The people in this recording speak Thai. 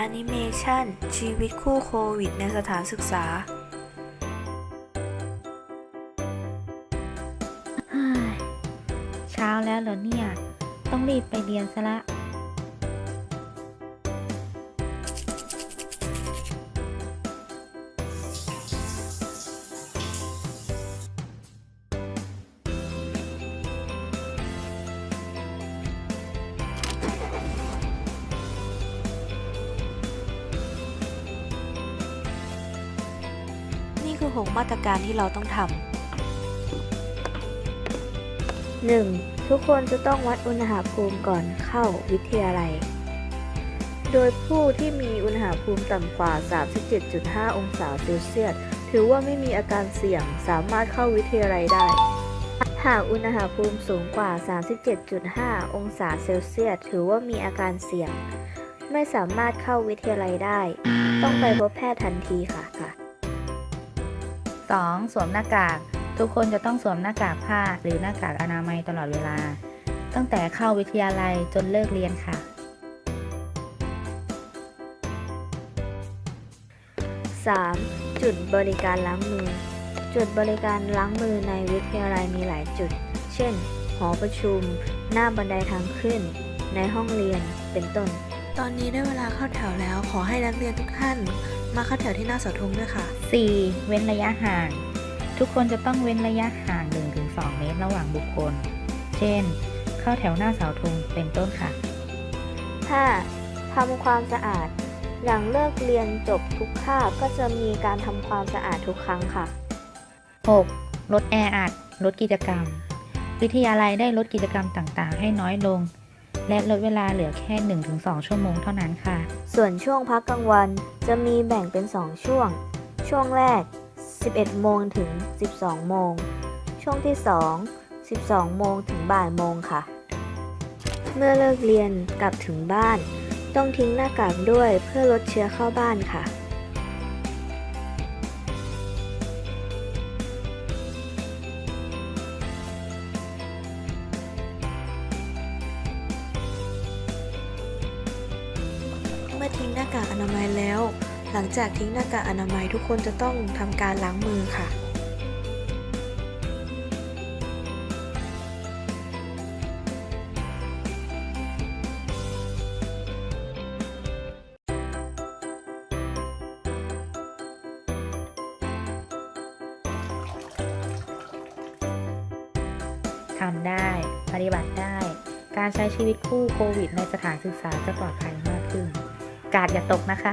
แอนิเมชันชีวิตคู่โควิดในสถานศึกษาเฮ้ยเช้าแล้วเหรอเนี่ย ต้องรีบไปเรียนซะละ 6มาตรการที่เราต้องทำ 1. ทุกคนจะต้องวัดอุณหภูมิก่อนเข้าวิทยาลัย โดยผู้ที่มีอุณหภูมิต่ำกว่า 37.5 องศาเซลเซียส ถือว่าไม่มีอาการเสี่ยงสามารถเข้าวิทยาลัยได้ หากอุณหภูมิสูงกว่า 37.5 องศาเซลเซียส ถือว่ามีอาการเสี่ยง ไม่สามารถเข้าวิทยาลัยได้ ต้องไปพบแพทย์ทันทีค่ะค่ะ 2. สวมหน้ากาก ทุกคนจะต้องสวมหน้ากากผ้าหรือหน้ากากอนามัยตลอดเวลา ตั้งแต่เข้าวิทยาลัยจนเลิกเรียนค่ะ 3. จุดบริการล้างมือ จุดบริการล้างมือในวิทยาลัยมีหลายจุด เช่น หอประชุม หน้าบันไดทางขึ้น ในห้องเรียน เป็นต้นำตอนนี้ได้เวลาเข้าแถวแล้ว ขอให้นักเรียนทุกท่าน มาเข้าแถวที่หน้าเสาธงด้วยค่ะ 4. เว้นระยะห่าง ทุกคนจะต้องเว้นระยะห่าง 1-2 เมตรระหว่างบุคคล เช่น เข้าแถวหน้าเสาธงเป็นต้นค่ะ 5. ทำความสะอาด หลังเลิกเรียนจบทุกคาบก็จะมีการทำความสะอาดทุกครั้งค่ะ 6. ลดแออัดลดกิจกรรม วิทยาลัยได้ลดกิจกรรมต่างๆ ให้น้อยลง และลดเวลาเหลือแค่ 1-2 ชั่วโมงเท่านั้นค่ะ ส่วนช่วงพักกลางวันจะมีแบ่งเป็น 2 ช่วง ช่วงแรก 11 โมงถึง 12 โมง ช่วงที่ 2 12 โมงถึงบ่ายโมงค่ะ เมื่อเลิกเรียนกลับถึงบ้าน ต้องทิ้งหน้ากากด้วยเพื่อลดเชื้อเข้าบ้านค่ะ อทิ้งหน้ากากอนามัยแล้ว หลังจากทิ้งหน้ากากอนามัยทุกคนจะต้องทำการล้างมือค่ะ ทำได้ ปฏิบัติได้ การใช้ชีวิตคู่โควิดในสถานศึกษาจะปลอดภัยมากขึ้น กาดอย่าตกนะคะ